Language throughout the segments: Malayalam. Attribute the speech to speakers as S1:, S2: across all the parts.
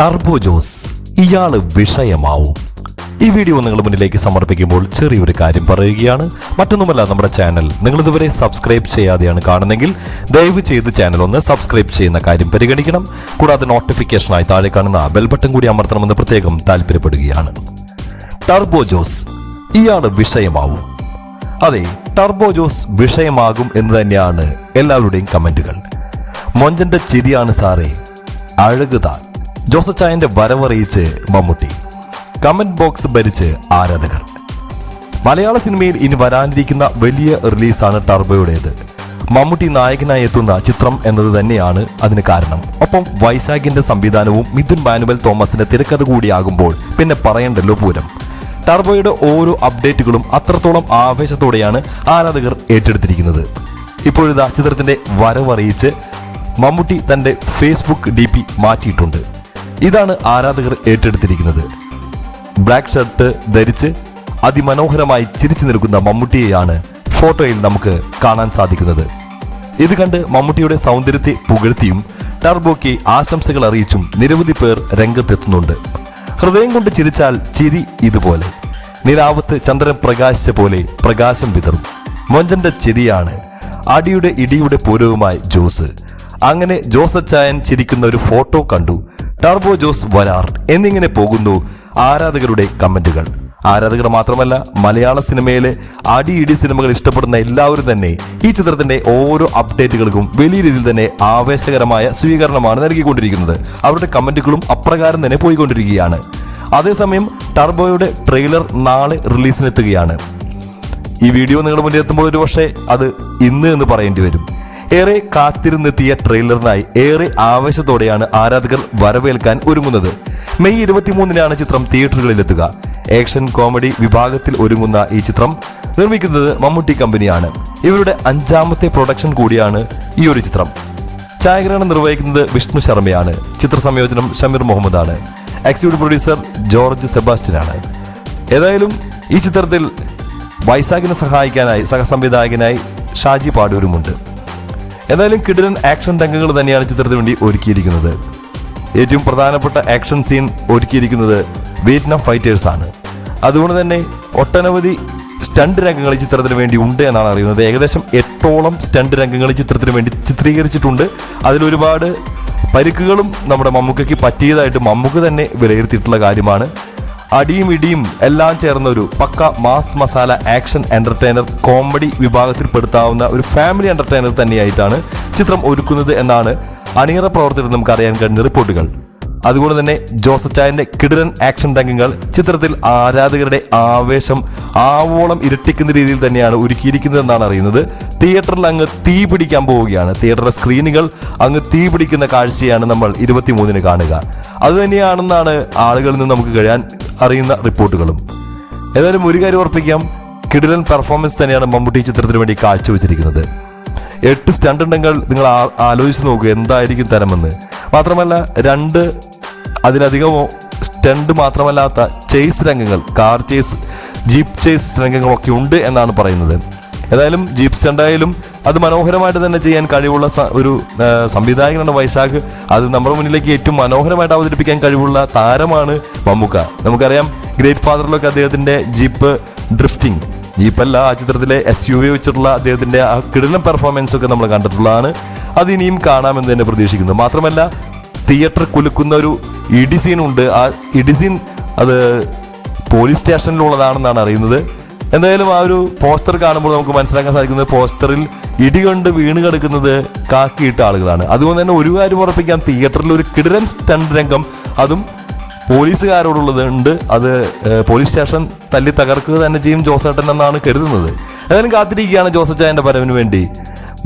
S1: ടർബോ ജോസ് ഇയാള് വിഷയമാവും ഈ വീഡിയോ നിങ്ങൾ മുന്നിലേക്ക് സമർപ്പിക്കുമ്പോൾ ചെറിയൊരു കാര്യം പറയുകയാണ് മറ്റൊന്നുമല്ല നമ്മുടെ ചാനൽ നിങ്ങൾ ഇതുവരെ സബ്സ്ക്രൈബ് ചെയ്യാതെയാണ് കാണുന്നെങ്കിൽ ദയവ് ചെയ്ത് ചാനൽ ഒന്ന് സബ്സ്ക്രൈബ് ചെയ്യുന്ന കാര്യം പരിഗണിക്കണം കൂടാതെ നോട്ടിഫിക്കേഷനായി താഴെ കാണുന്ന ബെൽ ബട്ടൺ കൂടി അമർത്തണമെന്ന് പ്രത്യേകം താല്പര്യപ്പെടുകയാണ് ടർബോ ജോസ് ഇയാള് വിഷയമാവും അതെ ടർബോ ജോസ് വിഷയമാകും എന്ന് തന്നെയാണ് എല്ലാവരുടെയും കമന്റുകൾ മൊഞ്ചന്റെ ചിരിയാണ് സാറേ അഴകുതാൻ ജോസച്ചായന്റെ വരവറിയിച്ച് മമ്മൂട്ടി കമന്റ് ബോക്സ് ഭരിച്ച് ആരാധകർ മലയാള സിനിമയിൽ ഇനി വരാനിരിക്കുന്ന വലിയ റിലീസാണ് ടർബോയുടേത് മമ്മൂട്ടി നായകനായി എത്തുന്ന ചിത്രം എന്നത് തന്നെയാണ് അതിന് കാരണം ഒപ്പം വൈശാഖിന്റെ സംവിധാനവും മിഥുൻ മാനുവൽ തോമസിന്റെ തിരക്കഥ കൂടിയാകുമ്പോൾ പിന്നെ പറയണ്ടല്ലോ പൂരം ടർബോയുടെ ഓരോ അപ്ഡേറ്റുകളും അത്രത്തോളം ആവേശത്തോടെയാണ് ആരാധകർ ഏറ്റെടുത്തിരിക്കുന്നത് ഇപ്പോഴിതാ ചിത്രത്തിന്റെ വരവറിയിച്ച് മമ്മൂട്ടി തന്റെ ഫേസ്ബുക്ക് ഡി പി മാറ്റിയിട്ടുണ്ട് ഇതാണ് ആരാധകർ ഏറ്റെടുത്തിരിക്കുന്നത് ബ്ലാക്ക് ഷർട്ട് ധരിച്ച് അതിമനോഹരമായി ചിരിച്ചു നിൽക്കുന്ന മമ്മൂട്ടിയെയാണ് ഫോട്ടോയിൽ നമുക്ക് കാണാൻ സാധിക്കുന്നത് ഇത് കണ്ട് മമ്മൂട്ടിയുടെ സൗന്ദര്യത്തെ പുകഴ്ത്തിയും ടർബോക്ക് ആശംസകൾ അറിയിച്ചും നിരവധി പേർ രംഗത്തെത്തുന്നുണ്ട് ഹൃദയം കൊണ്ട് ചിരിച്ചാൽ ചിരി ഇതുപോലെ നിരാവത്ത് ചന്ദ്രൻ പ്രകാശിച്ച പോലെ പ്രകാശം വിതറും മൊഞ്ചന്റെ ചിരിയാണ് അടിയുടെ ഇടിയുടെ പൂരവുമായി ജോസ് അങ്ങനെ ജോസച്ചായൻ ചിരിക്കുന്ന ഒരു ഫോട്ടോ കണ്ടു ടർബോ ജോസ് വരാർ എന്നിങ്ങനെ പോകുന്നു ആരാധകരുടെ കമന്റുകൾ ആരാധകർ മാത്രമല്ല മലയാള സിനിമയിലെ അടിയിടി സിനിമകൾ ഇഷ്ടപ്പെടുന്ന എല്ലാവരും തന്നെ ഈ ചിത്രത്തിന്റെ ഓരോ അപ്ഡേറ്റുകൾക്കും വലിയ രീതിയിൽ തന്നെ ആവേശകരമായ സ്വീകരണമാണ് നൽകിക്കൊണ്ടിരിക്കുന്നത് അവരുടെ കമന്റുകളും അപ്രകാരം തന്നെ പോയിക്കൊണ്ടിരിക്കുകയാണ് അതേസമയം ടർബോയുടെ ട്രെയിലർ നാളെ റിലീസിനെത്തുകയാണ് ഈ വീഡിയോ നിങ്ങളുടെ മുന്നിലെത്തുമ്പോൾ ഒരു പക്ഷേ അത് ഇന്ന് എന്ന് പറയേണ്ടി വരും ഏറെ കാത്തിരുന്നെത്തിയ ട്രെയിലറിനായി ഏറെ ആവേശത്തോടെയാണ് ആരാധകർ വരവേൽക്കാൻ ഒരുങ്ങുന്നത് മെയ് ഇരുപത്തിമൂന്നിനാണ് ചിത്രം തിയേറ്ററുകളിലെത്തുക ആക്ഷൻ കോമഡി വിഭാഗത്തിൽ ഒരുങ്ങുന്ന ഈ ചിത്രം നിർമ്മിക്കുന്നത് മമ്മൂട്ടി കമ്പനിയാണ് ഇവരുടെ അഞ്ചാമത്തെ പ്രൊഡക്ഷൻ കൂടിയാണ് ഈ ഒരു ചിത്രം ഛായാഗ്രഹണം നിർവഹിക്കുന്നത് വിഷ്ണു ശർമ്മയാണ് ചിത്ര സംയോജനം ഷമീർ മുഹമ്മദാണ് എക്സിക്യൂട്ടീവ് പ്രൊഡ്യൂസർ ജോർജ് സെബാസ്റ്റ്യനാണ് ഏതായാലും ഈ ചിത്രത്തിൽ വൈസാഖിനെ സഹായിക്കാനായി സഹസംവിധായകനായി ഷാജി പാടൂരുമുണ്ട് എന്തായാലും കിടിലൻ ആക്ഷൻ രംഗങ്ങൾ തന്നെയാണ് ചിത്രത്തിന് വേണ്ടി ഒരുക്കിയിരിക്കുന്നത് ഏറ്റവും പ്രധാനപ്പെട്ട ആക്ഷൻ സീൻ ഒരുക്കിയിരിക്കുന്നത് വിയറ്റ്നാം ആണ് അതുകൊണ്ട് തന്നെ ഒട്ടനവധി സ്റ്റണ്ട് രംഗങ്ങൾ ഈ ചിത്രത്തിന് വേണ്ടി ഉണ്ട് എന്നാണ് അറിയുന്നത് ഏകദേശം എട്ടോളം സ്റ്റണ്ട് രംഗങ്ങൾ ഈ ചിത്രത്തിന് വേണ്ടി ചിത്രീകരിച്ചിട്ടുണ്ട് അതിലൊരുപാട് പരിക്കുകളും നമ്മുടെ മമ്മൂക്കയ്ക്ക് പറ്റിയതായിട്ട് മമ്മൂക്ക് തന്നെ വിലയിരുത്തിയിട്ടുള്ള കാര്യമാണ് അടിയും ഇടിയും എല്ലാം ചേർന്ന ഒരു പക്ക mass masala action entertainer comedy വിഭാഗത്തിൽ പെടുത്താവുന്ന ഒരു ഫാമിലി എന്റർടൈനർ തന്നെയായിട്ടാണ് ചിത്രം ഒരുക്കുന്നത് എന്നാണ് അണിയറ പ്രവർത്തകർ നമുക്ക് അറിയാൻ കഴിഞ്ഞ റിപ്പോർട്ടുകൾ അതുകൊണ്ട് തന്നെ ജോസഫ് ചായന്റെ കിടിലൻ ആക്ഷൻ രംഗങ്ങൾ ചിത്രത്തിൽ ആരാധകരുടെ ആവേശം ആവോളം ഇരട്ടിക്കുന്ന രീതിയിൽ തന്നെയാണ് എന്നാണ് അറിയുന്നത് തിയേറ്ററിൽ അങ്ങ് തീ പിടിക്കാൻ പോവുകയാണ് തിയേറ്ററിലെ സ്ക്രീനുകൾ അങ്ങ് തീ പിടിക്കുന്ന കാഴ്ചയാണ് നമ്മൾ ഇരുപത്തിമൂന്നിന് കാണുക അതുതന്നെയാണെന്നാണ് ആളുകളിൽ നിന്ന് നമുക്ക് കഴിയാൻ അറിയുന്ന റിപ്പോർട്ടുകളും ഏതായാലും ഒരു കാര്യം ഉറപ്പിക്കാം കിടിലൻ പെർഫോമൻസ് തന്നെയാണ് മമ്മൂട്ടി ചിത്രത്തിന് വേണ്ടി കാഴ്ചവെച്ചിരിക്കുന്നത് എട്ട് സ്റ്റണ്ട് ഉണ്ടെങ്കിൽ നിങ്ങൾ ആലോചിച്ച് നോക്കുക എന്തായിരിക്കും തരമെന്ന് മാത്രമല്ല രണ്ട് അതിലധികമോ സ്റ്റണ്ട് മാത്രമല്ലാത്ത ചേസ് രംഗങ്ങൾ കാർ ചേസ് ജീപ്പ് ചേസ് രംഗങ്ങളൊക്കെ ഉണ്ട് എന്നാണ് പറയുന്നത് ഏതായാലും ജീപ്പ് സ്റ്റണ്ടായാലും അത് മനോഹരമായിട്ട് തന്നെ ചെയ്യാൻ കഴിവുള്ള ഒരു സംവിധായകനാണ് വൈശാഖ് അത് നമ്മുടെ മുന്നിലേക്ക് ഏറ്റവും മനോഹരമായിട്ട് അവതരിപ്പിക്കാൻ കഴിവുള്ള താരമാണ് മമ്മൂക്ക നമുക്കറിയാം ഗ്രേറ്റ് ഫാദറിലൊക്കെ അദ്ദേഹത്തിൻ്റെ ജീപ്പ് ഡ്രിഫ്റ്റിംഗ് ജീപ്പല്ല ആ ചിത്രത്തിലെ എസ് യു വി വെച്ചിട്ടുള്ള അദ്ദേഹത്തിൻ്റെ ആ കിടലം പെർഫോമൻസ് ഒക്കെ നമ്മൾ കണ്ടിട്ടുള്ളതാണ് അത് ഇനിയും കാണാമെന്ന് തന്നെ പ്രതീക്ഷിക്കുന്നു മാത്രമല്ല തിയേറ്റർ കുലുക്കുന്ന ഒരു ഇഡിസീൻ ഉണ്ട് ആ ഇഡിസീൻ അത് പോലീസ് സ്റ്റേഷനിലുള്ളതാണെന്നാണ് അറിയുന്നത് എന്തായാലും ആ ഒരു പോസ്റ്റർ കാണുമ്പോൾ നമുക്ക് മനസ്സിലാക്കാൻ സാധിക്കുന്നത് പോസ്റ്ററിൽ ഇടികൊണ്ട് വീണ് കിടക്കുന്നത് കാക്കിയിട്ട ആളുകളാണ് അതുകൊണ്ട് തന്നെ ഒരു കാര്യം ഉറപ്പിക്കാം തിയേറ്ററിൽ ഒരു കിടരൻ സ്റ്റണ്ട് രംഗം അതും പോലീസുകാരോടുള്ളത് ഉണ്ട് അത് പോലീസ് സ്റ്റേഷൻ തല്ലി തകർക്കുക തന്നെ ചെയ്യും ജോസേട്ടൻ എന്നാണ് കരുതുന്നത് ഏതായാലും കാത്തിരിക്കുകയാണ് ജോസച്ചായൻ്റെ പരവിന് വേണ്ടി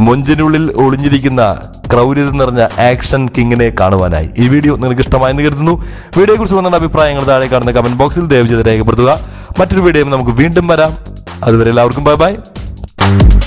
S1: മൊഞ്ചിനുള്ളിൽ ഒളിഞ്ഞിരിക്കുന്ന ക്രൗര്യത നിറഞ്ഞ ആക്ഷൻ കിങ്ങിനെ കാണുവാനായി ഈ വീഡിയോ നിങ്ങൾക്ക് ഇഷ്ടമായെന്ന് കരുതുന്നു കുറിച്ച് വന്ന അഭിപ്രായങ്ങൾ താഴെ കാണുന്ന കമന്റ് ബോക്സിൽ ദയവ് ചെയ്ത് രേഖപ്പെടുത്തുക മറ്റൊരു വീഡിയോ നമുക്ക് വീണ്ടും വരാം അതുവരെ എല്ലാവർക്കും ബൈ ബൈ